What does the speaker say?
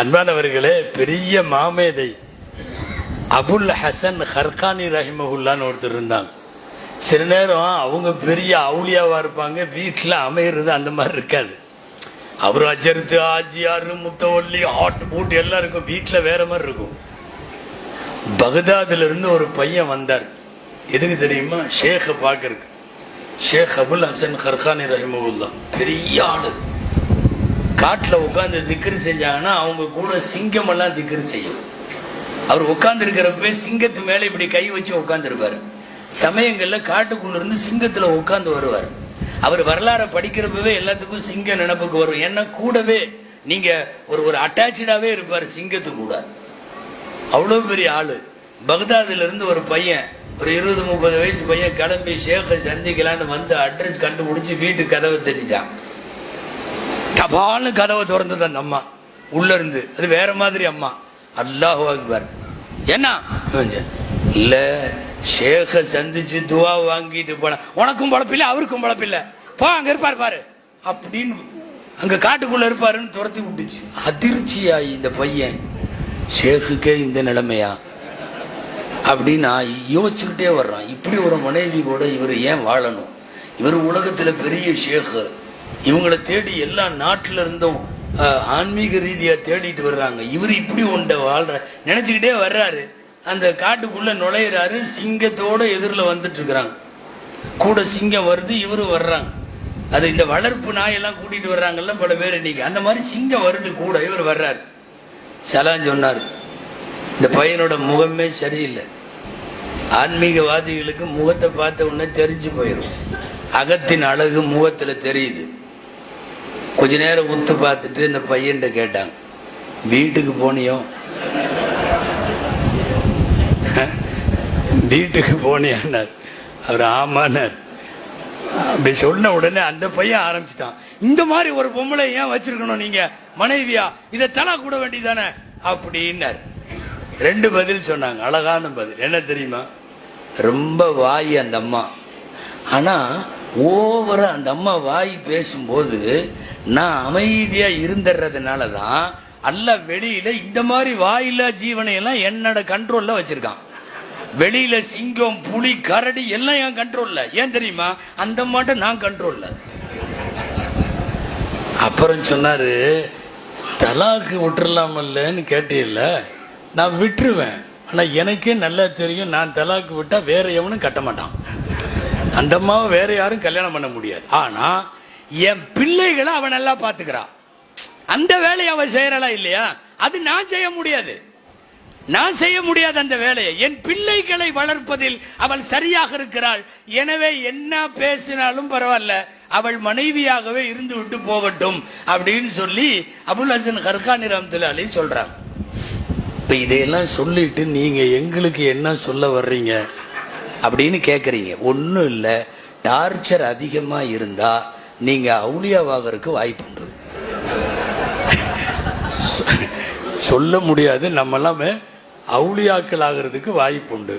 அன்பானவர்களே பெரிய மாமேதை அபுல் ஹசன் ஹர்கானி ரஹிமகுல்லான்னு ஒருத்தர் இருந்தாங்க. சில நேரம் அவங்க பெரிய அவுளியாவா இருப்பாங்க வீட்டில் அமையிறது அந்த மாதிரி இருக்காது. அவர் அஜர்த்து ஆஜியார் முத்தவல்லி ஹாட் பூட் எல்லாம் இருக்கும் வீட்டில் வேற மாதிரி இருக்கும். பகதாதுல இருந்து ஒரு பையன் வந்தார். எதுக்கு தெரியுமா? ஷேக்கை பார்க்கறக்கு ஷேக் அபுல் ஹசன் ஹர்கானி ரஹிமகுல்லா பெரிய ஆளு. காட்டில் உட்காந்து திக்ரு செஞ்சாங்கன்னா அவங்க கூட சிங்கம் எல்லாம் திக்ரு செய்யும். அவர் உட்காந்துருக்கிறப்பவே சிங்கத்து மேலே இப்படி கை வச்சு உட்காந்துருப்பாரு சமயங்களில் காட்டுக்குள்ள இருந்து சிங்கத்தில் உட்காந்து வருவார். அவர் வரலாறை படிக்கிறப்பவே எல்லாத்துக்கும் சிங்க நினப்புக்கு வரும். ஏன்னா கூடவே நீங்கள் ஒரு ஒரு அட்டாச்சாகவே இருப்பார் சிங்கத்து கூட. அவ்வளோ பெரிய ஆள். பக்தாதிலிருந்து ஒரு பையன் ஒரு இருபது முப்பது வயசு பையன் கிளம்பி ஷேக்கை சந்திக்கலான்னு வந்து அட்ரஸ் கண்டுபிடிச்சி வீட்டு கதவை தெரிஞ்சான் டபால்னு கதவை திறந்தது அந்த அம்மா. உள்ள இருந்து அது வேற மாதிரி அம்மா. அல்லாஹ் அக்பர். என்ன? இல்ல ஷேக சந்திச்சு துவா வாங்கிட்டு போன. உனக்கும் பழப்பில்லை அவருக்கும் பழப்பில்லை. போ அங்க இருப்பார் பாரு. அப்படின்னு அங்க காட்டுக்குள்ள இருப்பாருன்னு துரத்தி விட்டுச்சு. அதிர்ச்சியாயி இந்த பையன் ஷேக்குக்கே இந்த நிலைமையா? அப்படின்னு நான் யோசிச்சுக்கிட்டே வர்றான். இப்படி ஒரு மனைவி கூட இவர் ஏன் வாழணும்? இவர் உலகத்துல பெரிய ஷேக்கு. இவங்களை தேடி எல்லா நாட்டில இருந்தும் ஆன்மீக ரீதியா தேடிட்டு வர்றாங்க. இவர் இப்படி உண்ட வாழ்ற நினைச்சுக்கிட்டே வர்றாரு. அந்த காட்டுக்குள்ள நுழையிறாரு சிங்கத்தோட எதிரில் வந்துட்டு இருக்கிறாங்க கூட சிங்கம் வருது இவரும் வர்றாங்க. அது இந்த வளர்ப்பு நாயெல்லாம் கூட்டிட்டு வர்றாங்கல்ல பல பேர் இன்னைக்கு. அந்த மாதிரி சிங்கம் வருது கூட இவர் வர்றாரு. சலான் சொன்னார் இந்த பையனோட முகமே சரியில்லை. ஆன்மீகவாதிகளுக்கு முகத்தை பார்த்த உடனே தெரிஞ்சு போயிடும் அகத்தின் அழகு முகத்தில் தெரியுது. கொஞ்ச நேரம் உத்து பார்த்துட்டு இந்த பையன்கிட்ட கேட்டாங்க. வீட்டுக்கு போனியோ? வீட்டுக்கு போனியானார் அவர் ஆமானார் அப்படி சொன்ன உடனே அந்த பையன் ஆரம்பிச்சிட்டான். இந்த மாதிரி ஒரு பொம்பளை ஏன் வச்சிருக்கணும் நீங்க? மனைவியா? இதை தலா கூட வேண்டியதானே அப்படின்னார். ரெண்டு பதில் சொன்னாங்க. அழகான பதில். என்ன தெரியுமா? ரொம்ப வாய் அந்த அம்மா. ஆனா ஓவரா அந்த அம்மா வாய் பேசும்போது நான் அமைதியா இருந்துடுறதுனால தான் அல்ல வெளியில இந்த மாதிரி வாயில்லா ஜீவனை எல்லாம் என்னோட கண்ட்ரோல்ல வச்சிருக்கான். வெளியில சிங்கம் புலி கரடி எல்லாம் என் கண்ட்ரோல்ல ஏன் தெரியுமா? அந்த மாட்டம் நான் கண்ட்ரோல்ல அப்புறம் சொன்னாரு தலாக்கு விட்டுறலாமல்லன்னு கேட்டீல்ல நான் விட்டுருவேன். ஆனா எனக்கே நல்லா தெரியும் நான் தலாக்கு விட்டா வேற எவனும் கட்ட மாட்டான். அந்த அம்மாவை வேற யாரும் கல்யாணம் பண்ண முடியாது. ஆனா என் பிள்ளைகளை அவன் நல்லா பார்த்துக்கிறான் அந்த வேலையை அவன் செய்யறா இல்லையா? அது நான் செய்ய முடியாது. நான் செய்ய முடியாது அந்த வேலையை என் பிள்ளைகளை வளர்ப்பதில் அவள் சரியாக இருக்கிறாள். எனவே என்ன பேசினாலும் பரவாயில்ல. அவள் மனைவியாகவே இருந்து விட்டு போகட்டும் அப்படின்னு சொல்லி அபுல் ஹசன் ஹர்கானி ரஹமத்துல்லாஹி அலைஹி சொல்றாங்க. இப்ப இதையெல்லாம் சொல்லிட்டு நீங்க எங்களுக்கு என்ன சொல்ல வர்றீங்க? அப்படின்னு கேக்குறீங்க. ஒன்றும் இல்லை. டார்ச்சர் அதிகமா இருந்தா நீங்க அவுளியாவாகிறதுக்கு வாய்ப்புண்டு சொல்ல முடியாது நம்ம எல்லாமே அவுளியாக்கள் ஆகிறதுக்கு வாய்ப்புண்டு